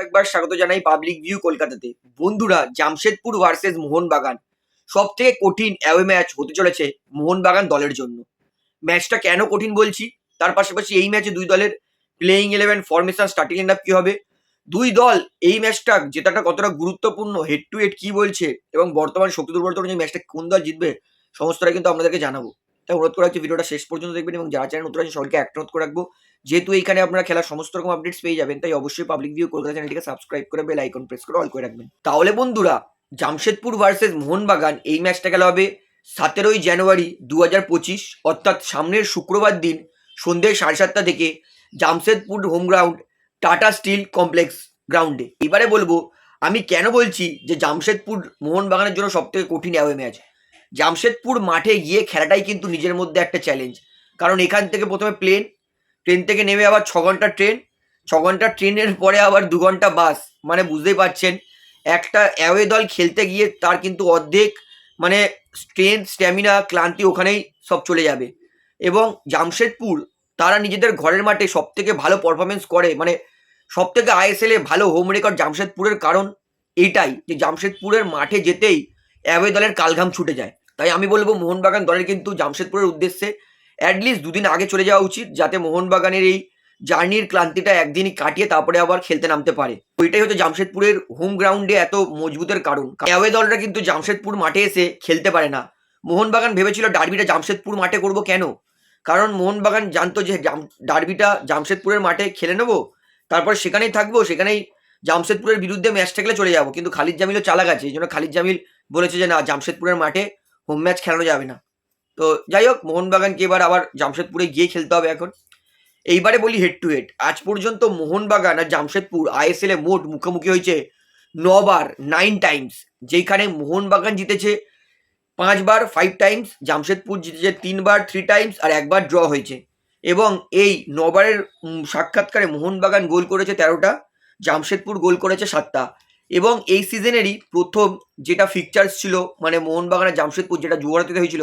একবার স্বাগত জানাই পাবলিক ভিউ কলকাতাতে। বন্ধুরা, জামশেদপুর ভার্সেস মোহনবাগান। সব থেকে কঠিন অ্যাওয়ে ম্যাচ হতে চলেছে মোহনবাগান দলের জন্য। ম্যাচটা কেন কঠিন বলছি? তার পাশাপাশি এই ম্যাচে দুই দলের playing eleven formation starting end up কি হবে? দুই দল এই ম্যাচটা জেতাটা কতটা গুরুত্বপূর্ণ হেড টু হেড কি বলছে এবং বর্তমান শক্তি দুর্বলতা অনুযায়ী ম্যাচটা কোন দল জিতবে সমস্তটা কিন্তু আপনাদেরকে জানাব। তাই অনুরোধ করা হচ্ছে ভিডিওটা শেষ পর্যন্ত দেখবেন এবং যারা চ্যানেল নতুন আছে সবাইকে একটা অনুরোধ করে রাখব। যেহেতু এইখানে আপনারা খেলার সমস্ত রকম আপডেটস পেয়ে যাবেন, তাই অবশ্যই পাবলিক ভিউ কলকাতা চ্যানেলটিকে সাবস্ক্রাইব করে বেল আইকন প্রেস করে অল করে রাখবেন। তাহলে বন্ধুরা, জামশেদপুর ভার্সেস মোহনবাগান এই ম্যাচটা খেলা হবে সতেরোই জানুয়ারি দু হাজার পঁচিশ, অর্থাৎ সামনের শুক্রবার দিন সন্ধ্যে সাড়ে সাতটা থেকে Jamshedpur home ground Tata steel complex গ্রাউন্ডে এবারে বলব, আমি কেন বলছি যে জামশেদপুর মোহনবাগানের জন্য সবথেকে কঠিন অ্যাওয়ে ম্যাচ জামশেদপুর মাঠে গিয়ে খেলাটাই কিন্তু নিজের মধ্যে একটা চ্যালেঞ্জ কারণ এখান থেকে প্রথমে প্লেন ট্রেন থেকে নেমে আবার ছ ঘণ্টার ট্রেন ছ ঘণ্টার ট্রেনের পরে আবার দু ঘণ্টা বাস মানে বুঝতেই পারছেন, একটা অ্যাওয়ে দল খেলতে গিয়ে তার কিন্তু অর্ধেক মানে স্ট্রেংথ স্ট্যামিনা ক্লান্তি ওখানেই সব চলে যাবে। এবং জামশেদপুর, তারা নিজেদের ঘরের মাঠে সব থেকে ভালো পারফরমেন্স করে। মানে সব থেকে আইএসএলে ভালো হোম রেকর্ড জামশেদপুরের কারণ এইটাই যে জামশেদপুরের মাঠে যেতেই অ্যাওয়ে দলের কালঘাম ছুটে যায়। তাই আমি বলব মোহনবাগান দলের কিন্তু জামশেদপুরের উদ্দেশ্যে অ্যাটলিস্ট দুদিন আগে চলে যাওয়া উচিত, যাতে মোহনবাগানের এই জার্নির ক্লান্তিটা একদিনই কাটিয়ে তারপরে আবার খেলতে নামতে পারে। ওইটাই হচ্ছে জামশেদপুরের হোম গ্রাউন্ডে এত মজবুতের কারণ। অ্যাওয়ে দলটা কিন্তু জামশেদপুর মাঠে এসে খেলতে পারে না। মোহনবাগান ভেবেছিল ডার্বিটা জামশেদপুর মাঠে করব কেন? কারণ মোহনবাগান জানতো যে ডার্বিটা জামশেদপুরের মাঠে খেলে নেব, তারপর সেখানেই থাকব, সেখানেই জামশেদপুরের বিরুদ্ধে ম্যাচ থাকলে চলে যাব। কিন্তু খালিদ জামিলও চালাক আছে, এই জন্য খালিদ জামিল বলেছে যে না, জামশেদপুরের মাঠে হোম ম্যাচ খেলানো যাবে না। তো যাই হোক, মোহনবাগানকে এবার আবার জামশেদপুরে গিয়ে খেলতে হবে এখন। এইবারে বলি হেড টু হেড আজ পর্যন্ত মোহনবাগান আর জামশেদপুর আইএসএল এ মোট মুখোমুখি হয়েছে নবার নাইন টাইমস যেখানে মোহনবাগান জিতেছে পাঁচবার ফাইভ টাইমস জামশেদপুর জিতেছে তিনবার থ্রি টাইমস আর একবার ড্র হয়েছে। এবং এই নবারের সাক্ষাৎকারে মোহনবাগান গোল করেছে তেরোটা, জামশেদপুর গোল করেছে সাতটা। এবং এই সিজনেরই প্রথম যেটা ফিকচার্স ছিল মানে মোহনবাগানের জামশেদপুর যেটা যুবরাত্রিতে হয়েছিল,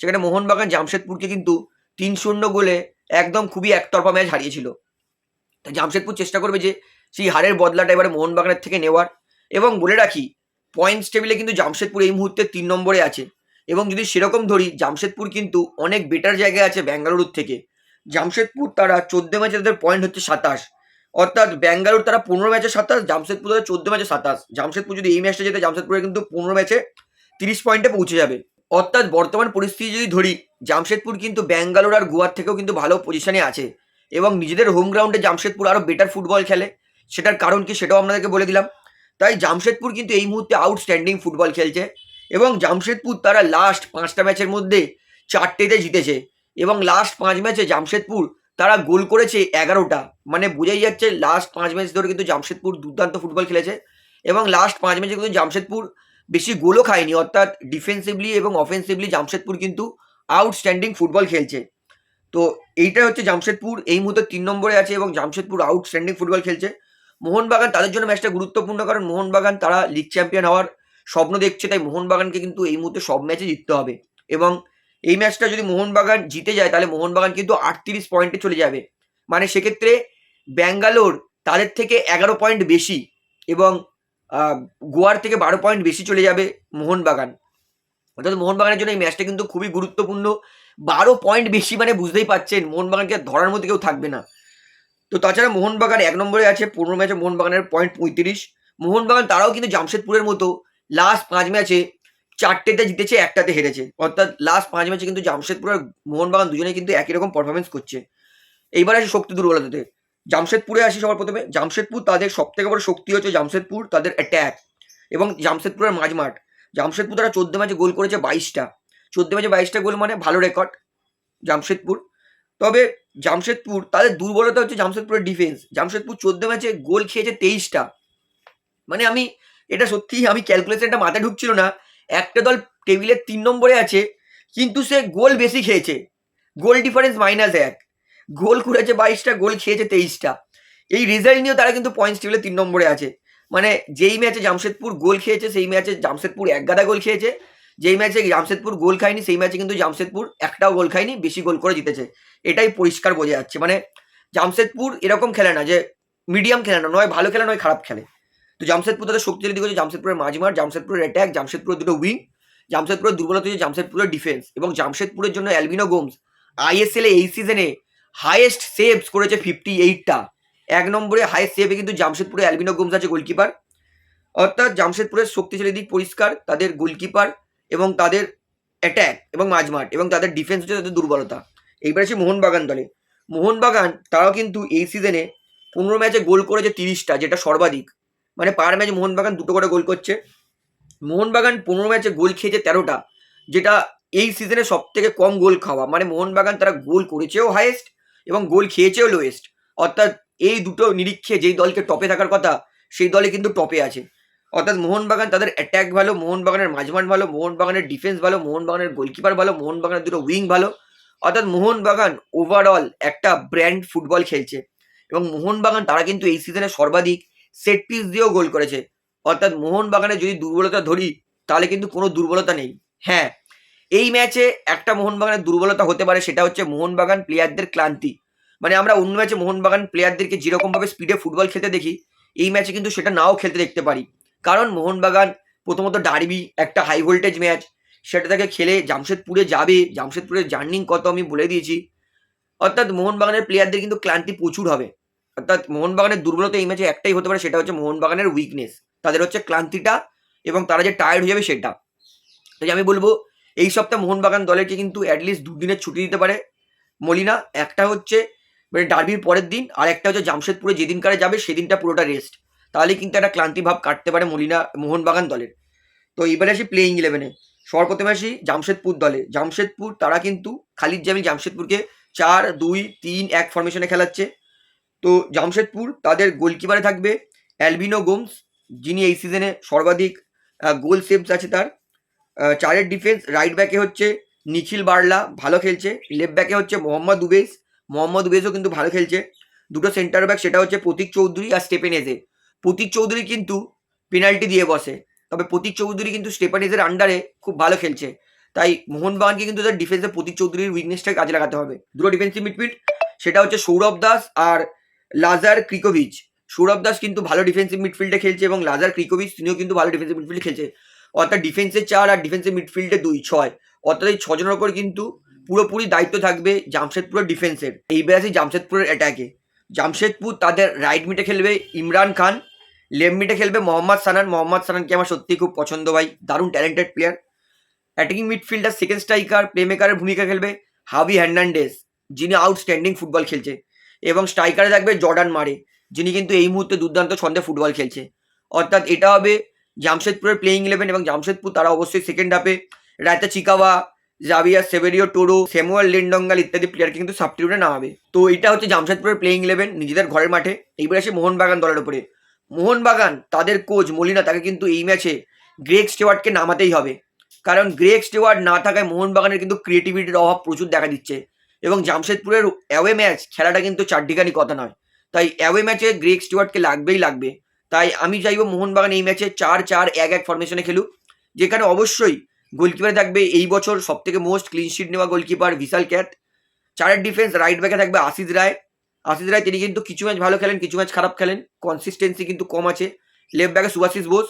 সেখানে মোহনবাগান জামশেদপুরকে কিন্তু তিন শূন্য গোলে একদম খুবই একতরফা ম্যাচ হারিয়েছিল। তাই জামশেদপুর চেষ্টা করবে যে সেই হারের বদলাটা এবারে মোহনবাগানের থেকে নেওয়ার এবং বলে রাখি পয়েন্টস টেবিলে কিন্তু জামশেদপুর এই মুহূর্তে তিন নম্বরে আছে এবং যদি সেরকম ধরি, জামশেদপুর কিন্তু অনেক বেটার জায়গায় আছে ব্যাঙ্গালুরুর থেকে। জামশেদপুর তারা চোদ্দ ম্যাচে তাদের পয়েন্ট হচ্ছে সাতাশ। অর্থাৎ ব্যাঙ্গালোর তারা পনেরো ম্যাচে সাতাশ, জামশেদপুর তাদের চোদ্দ ম্যাচে সাতাশ। জামশেদপুর যদি এই ম্যাচটা যেতে জামশেদপুরে কিন্তু পনেরো ম্যাচে তিরিশ পয়েন্টে পৌঁছে যাবে। অর্থাৎ বর্তমান পরিস্থিতি যদি ধরি, জামশেদপুর কিন্তু ব্যাঙ্গালোর আর গোয়ার থেকেও কিন্তু ভালো পজিশনে আছে এবং নিজেদের হোম গ্রাউন্ডে জামশেদপুর আরও বেটার ফুটবল খেলে। সেটার কারণ কি সেটাও আপনাদেরকে বলে দিলাম। তাই জামশেদপুর কিন্তু এই মুহূর্তে আউটস্ট্যান্ডিং ফুটবল খেলছে এবং জামশেদপুর তারা লাস্ট পাঁচটা ম্যাচের মধ্যে চারটেতে জিতেছে এবং লাস্ট পাঁচ ম্যাচে জামশেদপুর তারা গোল করেছে এগারোটা। মানে বোঝাই যাচ্ছে লাস্ট পাঁচ ম্যাচ ধরে কিন্তু জামশেদপুর দুর্দান্ত ফুটবল খেলেছে এবং লাস্ট পাঁচ ম্যাচে কিন্তু জামশেদপুর বেশি গোলও খায়নি। অর্থাৎ ডিফেন্সিভলি এবং অফেন্সিভলি জামশেদপুর কিন্তু আউটস্ট্যান্ডিং ফুটবল খেলছে। তো এইটাই হচ্ছে জামশেদপুর। এই মুহূর্তে তিন নম্বরে আছে এবং জামশেদপুর আউটস্ট্যান্ডিং ফুটবল খেলছে। মোহনবাগান তাদের জন্য ম্যাচটা গুরুত্বপূর্ণ কারণ মোহনবাগান তারা লিগ চ্যাম্পিয়ন হওয়ার স্বপ্ন দেখছে, তাই মোহনবাগানকে কিন্তু এই মুহূর্তে সব ম্যাচে জিততে হবে। এবং এই ম্যাচটা যদি মোহনবাগান জিতে যায়, তাহলে মোহনবাগান কিন্তু আটত্রিশ পয়েন্টে চলে যাবে। মানে সেক্ষেত্রে ব্যাঙ্গালোর তাদের থেকে এগারো পয়েন্ট বেশি এবং গোয়ার থেকে বারো পয়েন্ট বেশি চলে যাবে মোহনবাগান। অর্থাৎ মোহনবাগানের জন্য এই ম্যাচটা কিন্তু খুবই গুরুত্বপূর্ণ। বারো পয়েন্ট বেশি মানে বুঝতেই পাচ্ছেন মোহনবাগানকে ধরার মধ্যে কেউ থাকবে না। তো তাছাড়া মোহনবাগান এক নম্বরে আছে পনেরো ম্যাচে মোহনবাগানের পয়েন্ট পঁয়ত্রিশ। মোহনবাগান তারাও কিন্তু জামশেদপুরের মতো লাস্ট পাঁচ ম্যাচে চারটেতে জিতেছে, একটাতে হেরেছে। অর্থাৎ লাস্ট পাঁচ ম্যাচে কিন্তু জামশেদপুর আর মোহনবাগান দুজনেই কিন্তু একই রকম পারফরমেন্স করছে। এইবার আসে শক্তি দুর্বলতাতে। জামশেদপুরে আসি সবার প্রথমে। জামশেদপুর তাদের সব থেকে বড় শক্তি হচ্ছে জামশেদপুর, তাদের অ্যাট্যাক এবং জামশেদপুরের মাঝমাঠ। জামশেদপুর তারা চোদ্দ ম্যাচে গোল করেছে বাইশটা। চোদ্দ ম্যাচে বাইশটা গোল মানে ভালো রেকর্ড জামশেদপুর। তবে জামশেদপুর, তাদের দুর্বলতা হচ্ছে জামশেদপুরের ডিফেন্স জামশেদপুর চোদ্দ ম্যাচে গোল খেয়েছে তেইশটা। মানে আমি, এটা সত্যিই আমি ক্যালকুলেশনটা মাথায় ঢুকছিল না। একটা দল টেবিলের তিন নম্বরে আছে, কিন্তু সে গোল বেশি খেয়েছে। গোল ডিফারেন্স মাইনাস এক। গোল করেছে বাইশটা, গোল খেয়েছে তেইশটা। এই রেজাল্ট নিয়েও তারা কিন্তু পয়েন্টস টেবিলে তিন নম্বরে আছে। মানে যেই ম্যাচে জামশেদপুর গোল খেয়েছে, সেই ম্যাচে জামশেদপুর এক গাদা গোল খেয়েছে। যেই ম্যাচে জামশেদপুর গোল খায়নি, সেই ম্যাচে কিন্তু জামশেদপুর একটাও গোল খায়নি, বেশি গোল করে জিতেছে। এটাই পরিষ্কার বোঝা যাচ্ছে। মানে জামশেদপুর এরকম খেলে না যে মিডিয়াম খেলে না, নয় ভালো খেলে, নয় খারাপ খেলে। তো জামশেদপুর তাদের শক্তিশালী দিক হচ্ছে জামশেদপুরের মাঝমার, জামশেদপুরের অ্যাটাক জামশেদপুরের দুটো উইং জামশেদপুরের দুর্বলতা হচ্ছে জামশেদপুরের ডিফেন্স এবং জামশেদপুরের জন্য অ্যালবিনো গোমস আইএসএল এই সিজনে হাইয়েস্ট সেভস করেছে ফিফটি এইটটা এক নম্বরে হাইয়েস্ট সেভে কিন্তু জামশেদপুরে অ্যালবিনো গোমস আছে গোলকিপার অর্থাৎ জামশেদপুরের শক্তিশালী দিক পরিষ্কার, তাদের গোলকিপার এবং তাদের অ্যাট্যাক এবং মাঝমাঠ এবং তাদের ডিফেন্স হচ্ছে তাদের দুর্বলতা। এইবার আছে মোহনবাগান দলে। মোহনবাগান তারাও কিন্তু এই সিজনে পনেরো ম্যাচে গোল করেছে তিরিশটা, যেটা সর্বাধিক। মানে পার ম্যাচ মোহনবাগান দুটো করে গোল করছে। মোহনবাগান পনেরো ম্যাচে গোল খেয়েছে তেরোটা, যেটা এই সিজনে সব থেকে কম গোল খাওয়া। মানে মোহনবাগান তারা গোল করেছেও হাইয়েস্ট এবং গোল খেয়েছেও লোয়েস্ট অর্থাৎ এই দুটো নিরীক্ষে যেই দলকে টপে থাকার কথা, সেই দলে কিন্তু টপে আছে। অর্থাৎ মোহনবাগান তাদের অ্যাট্যাক ভালো, মোহনবাগানের মাঝমান ভালো, মোহনবাগানের ডিফেন্স ভালো, মোহনবাগানের গোলকিপার ভালো, মোহনবাগানের দুটো উইং ভালো। অর্থাৎ মোহনবাগান ওভারঅল একটা ব্র্যান্ড ফুটবল খেলছে। এবং মোহনবাগান তারা কিন্তু এই সিজনে সর্বাধিক সেট পিস দিয়েও গোল করেছে। অর্থাৎ মোহনবাগানের যদি দুর্বলতা ধরি, তাহলে কিন্তু কোনো দুর্বলতা নেই। হ্যাঁ এই ম্যাচে একটা মোহনবাগানের দুর্বলতা হতে পারে, সেটা হচ্ছে মোহনবাগান প্লেয়ারদের ক্লান্তি। মানে আমরা অন্য ম্যাচে মোহনবাগান প্লেয়ারদেরকে যেরকমভাবে স্পিডে ফুটবল খেলতে দেখি, এই ম্যাচে কিন্তু সেটা নাও খেলতে দেখতে পারি। কারণ মোহনবাগান প্রথমত ডার্বি একটা হাই ভোল্টেজ ম্যাচ সেটা থেকে খেলে জামশেদপুরে যাবে, জামশেদপুরের জার্নিং কত আমি বলে দিয়েছি। অর্থাৎ মোহনবাগানের প্লেয়ারদের কিন্তু ক্লান্তি প্রচুর হবে। অর্থাৎ মোহনবাগানের দুর্বলতা এই ম্যাচে একটাই হতে পারে, সেটা হচ্ছে মোহনবাগানের উইকনেস তাদের হচ্ছে ক্লান্তিটা এবং তারা যে টায়ার্ড হয়ে যাবে সেটা। তাই আমি বলব, এই সপ্তাহে মোহনবাগান দলেরকে কিন্তু অ্যাটলিস্ট দুদিনের ছুটি দিতে পারে মলিনা। একটা হচ্ছে মানে ডার্বির পরের দিন, আর একটা হচ্ছে জামশেদপুরে যেদিনকারে যাবে, সেদিনটা পুরোটা রেস্ট তাহলে কিন্তু একটা ক্লান্তি ভাব কাটতে পারে মলিনা, মোহনবাগান দলের। তো এবারে আসি প্লেইং ইলেভেনে সর্বপ্রথমে আসি জামশেদপুর দলে। জামশেদপুর তারা কিন্তু, খালিদ জামিল জামশেদপুরকে চার, দুই, তিন, এক ফরমেশনে খেলাচ্ছে। তো জামশেদপুর তাদের গোলকিপারে থাকবে অ্যালবিনো গোমস, যিনি এই সিজনে সর্বাধিক গোল সেভস আছে তার। চারের ডিফেন্স রাইট ব্যাকে হচ্ছে নিখিল বার্লা, ভালো খেলছে। লেফট ব্যাকে হচ্ছে মোহাম্মদ উবেস মোহাম্মদ উবেসও কিন্তু ভালো খেলছে। দুটো সেন্টার ব্যাক সেটা হচ্ছে প্রতীক চৌধুরী আর স্টেপেন এজে প্রতীক চৌধুরী কিন্তু পেনাল্টি দিয়ে বসে, তবে প্রতীক চৌধুরী কিন্তু স্টেপানিজের আন্ডারে খুব ভালো খেলছে। তাই মোহনবাগানকে কিন্তু তার ডিফেন্সে প্রতীক চৌধুরীর উইকনেসটাকে কাজে লাগাতে হবে। দুটো ডিফেন্সিভ মিডফিল্ড সেটা হচ্ছে সৌরভ দাস আর লাজার ক্রিকোভিচ সৌরভ দাস কিন্তু ভালো ডিফেন্সিভ মিডফিল্ডে খেলছে এবং লাজার ক্রিকোভিচ তিনিও কিন্তু ভালো ডিফেন্সিভ মিডফিল্ডে খেলছে। অর্থাৎ ডিফেন্সে চার আর ডিফেন্সিভ মিডফিল্ডে দুই, ছয়। অর্থাৎ এই ছজনের ওপর কিন্তু পুরোপুরি দায়িত্ব থাকবে জামশেদপুরের ডিফেন্সের এইবার আছে জামশেদপুরের অ্যাটাকে জামশেদপুর তাদের রাইট মিটে খেলবে ইমরান খান লেফট মিটে খেলবে মোহাম্মদ সানান। মোহাম্মদ সানানকে আমার সত্যিই খুব পছন্দ ভাই। দারুণ talented player attacking midfielder second striker play মেকারের ভূমিকা খেলবে হাবি হ্যার্নান্ডেস যিনি আউটস্ট্যান্ডিং ফুটবল খেলছে। এবং স্ট্রাইকারে থাকবে জর্ডান মারে যিনি কিন্তু এই মুহূর্তে দুর্দান্ত ছন্দে ফুটবল খেলছে। অর্থাৎ এটা হবে জামশেদপুরের প্লেইং ইলেভেন এবং জামশেদপুর তারা অবশ্যই সেকেন্ড হাফে রায়তা চিকাওয়া জাভিয়া, সেভেরিও, টোরো সেমুয়াল লিন্ডঙ্গাল ইত্যাদি প্লেয়ারকে কিন্তু সাবস্টিটিউটে নামাবে। তো এটা হচ্ছে জামশেদপুরের প্লেইং ইলেভেন নিজেদের ঘরের মাঠে। এইবার আসে মোহনবাগান দলের উপরে। মোহনবাগান, তাদের কোচ মলিনা তাকে কিন্তু এই ম্যাচে গ্রেগ স্টেওয়ার্ডকে নামাতেই হবে। কারণ গ্রেগ স্টেওয়ার্ড না থাকায় মোহনবাগানের কিন্তু ক্রিয়েটিভিটির অভাব প্রচুর দেখা দিচ্ছে। এবং জামশেদপুরের অ্যাওয়ে ম্যাচ খেলাটা কিন্তু চারডিকানি কথা নয়। তাই অ্যাওয়ে ম্যাচে গ্রেগ স্টুয়ার্টকে লাগবেই লাগবে। তাই আমি চাইব মোহনবাগান এই ম্যাচে চার চার এক এক ফরমেশনে খেলুক, যেখানে অবশ্যই গোলকিপারে থাকবে এই বছর সব থেকে মোস্ট ক্লিন শিট নেওয়া গোলকিপার বিশাল ক্যাট চারের ডিফেন্স রাইট ব্যাকে থাকবে আশিস রায়। আশিস রায় তিনি কিন্তু কিছু ম্যাচ ভালো খেলেন, কিছু ম্যাচ খারাপ খেলেন। কনসিস্টেন্সি কিন্তু কম আছে। লেফট ব্যাকে সুভাশিস বোস।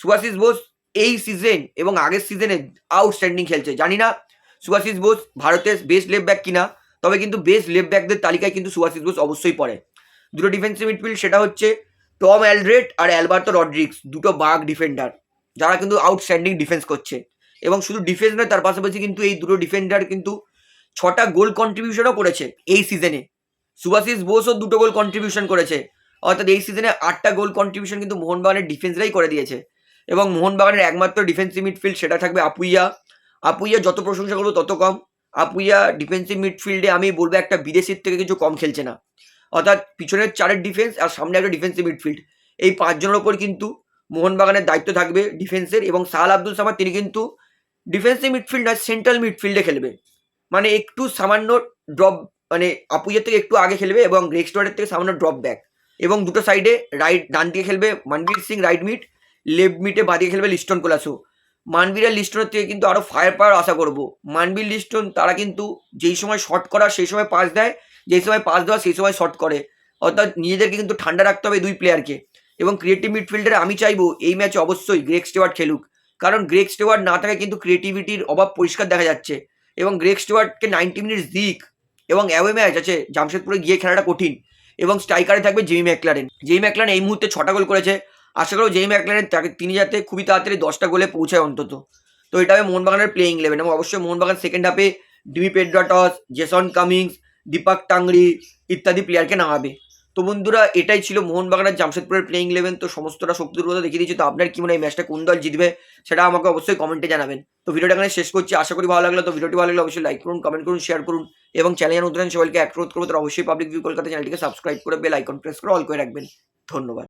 সুভাশিস বোস এই সিজন এবং আগের সিজনে আউটস্ট্যান্ডিং খেলছে। জানি না সুভাশিস বোস ভারতের বেস্ট লেফট ব্যাক কিনা, তবে কিন্তু বেস্ট লেফট ব্যাকদের তালিকায় কিন্তু সুভাশিস বোস অবশ্যই পড়ে। দুটো ডিফেন্সিভ মিডফিল্ড সেটা হচ্ছে টম অ্যালড্রেট আর অ্যালবার্তো রড্রিক্স দুটো বাঘ ডিফেন্ডার যারা কিন্তু আউটস্ট্যান্ডিং ডিফেন্স করছে। এবং শুধু ডিফেন্স নয়, তার পাশাপাশি কিন্তু এই দুটো ডিফেন্ডার কিন্তু ছটা গোল কন্ট্রিবিউশনও করেছে এই সিজনে সুভাশিস বোসও দুটো গোল কন্ট্রিবিউশন করেছে। অর্থাৎ এই সিজনে আটটা গোল কন্ট্রিবিউশন কিন্তু মোহনবাগানের ডিফেন্সরাই করে দিয়েছে। এবং মোহনবাগানের একমাত্র ডিফেন্সিভ মিডফিল্ড সেটা থাকবে আপুইয়া। আপুইয়া যত প্রশংসা করব তত কম। আপুইয়া ডিফেন্সিভ মিডফিল্ডে আমি বলব একটা বিদেশির থেকে কিছু কম খেলছে না। অর্থাৎ পিছনের চারের ডিফেন্স আর সামনে একটা ডিফেন্সিভ মিডফিল্ড এই পাঁচজনের ওপর কিন্তু মোহনবাগানের দায়িত্ব থাকবে ডিফেন্সের এবং সাহাল আব্দুল সামাদ, তিনি কিন্তু ডিফেন্সিভ মিডফিল্ড নয় সেন্ট্রাল মিডফিল্ডে খেলবে। মানে একটু সামান্য ড্রপ মানে আপুইয়ের থেকে একটু আগে খেলবে এবং স্টোয়ারের থেকে সামান্য ড্রপ ব্যাক এবং দুটো সাইডে রাইট ডান দিকে খেলবে Manvir Singh right mid left মিটে বাদিকে খেলবে লিস্টন কোলাসু মানবীর লিস্টনের থেকে কিন্তু আরও ফায়ার পাওয়ার আশা করব। মানবীর লিস্টন তারা কিন্তু যেই সময় শর্ট করার, সেই সময় পাস দেয়, যেই সময় পাস দেওয়া সেই সময় শর্ট করে। অর্থাৎ নিজেদেরকে কিন্তু ঠান্ডা রাখতে হবে দুই প্লেয়ারকে এবং ক্রিয়েটিভ মিডফিল্ডারে আমি চাইব এই ম্যাচে অবশ্যই গ্রেক স্টেওয়ার্ড খেলুক। কারণ গ্রেক স্টেওয়ার্ড না থাকায় কিন্তু ক্রিয়েটিভিটির অভাব পরিষ্কার দেখা যাচ্ছে। এবং গ্রেক স্টেওয়ার্ডকে নাইনটি মিনিটস দিক এবং অ্যাওয়ে ম্যাচ আছে জামশেদপুরে গিয়ে খেলাটা কঠিন। এবং স্ট্রাইকারে থাকবে জেমি ম্যাকলারেন জেমি ম্যাকলারেন এই মুহূর্তে ছটা গোল করেছে। আশা করব জেমি ম্যাকলারেন তাকে, তিনি যাতে খুবই তাড়াতাড়ি দশটা গোলে পৌঁছায় অন্তত। তো এটা হবে মোহনবাগানের প্লেইং ইলেভেন এবং অবশ্যই মোহনবাগান সেকেন্ড হাফে Dimi Petratos Jason Cummings Deepak Tangri ইত্যাদি প্লেয়ারকে নামাবে। তো বন্ধুরা, এটাই ছিল মোহনবাগানের জামশেদপুরের প্লেইং ইলেভেন তো সমস্তটা শক্তি দুর্বলতা দেখিয়ে দিয়েছি। তো আপনার কি মনে হয় ম্যাচটা কোন দল জিতবে সেটা আমাকে অবশ্যই কমেন্টে জানাবেন। তো ভিডিওটা এখানে শেষ করছি। আশা করি ভালো লাগল। তো ভিডিওটি ভালো লাগলে অবশ্যই লাইক করুন কমেন্ট করুন শেয়ার করুন এবং চ্যানেল নতুন সবাইকে অ্যাক্রোধ করব। তো অবশ্যই পাবলিক ভিউ কলকাতা চ্যানেলটিকে সাবস্ক্রাইব করে বেল আইকন প্রেস করে অল করে রাখবেন। ধন্যবাদ।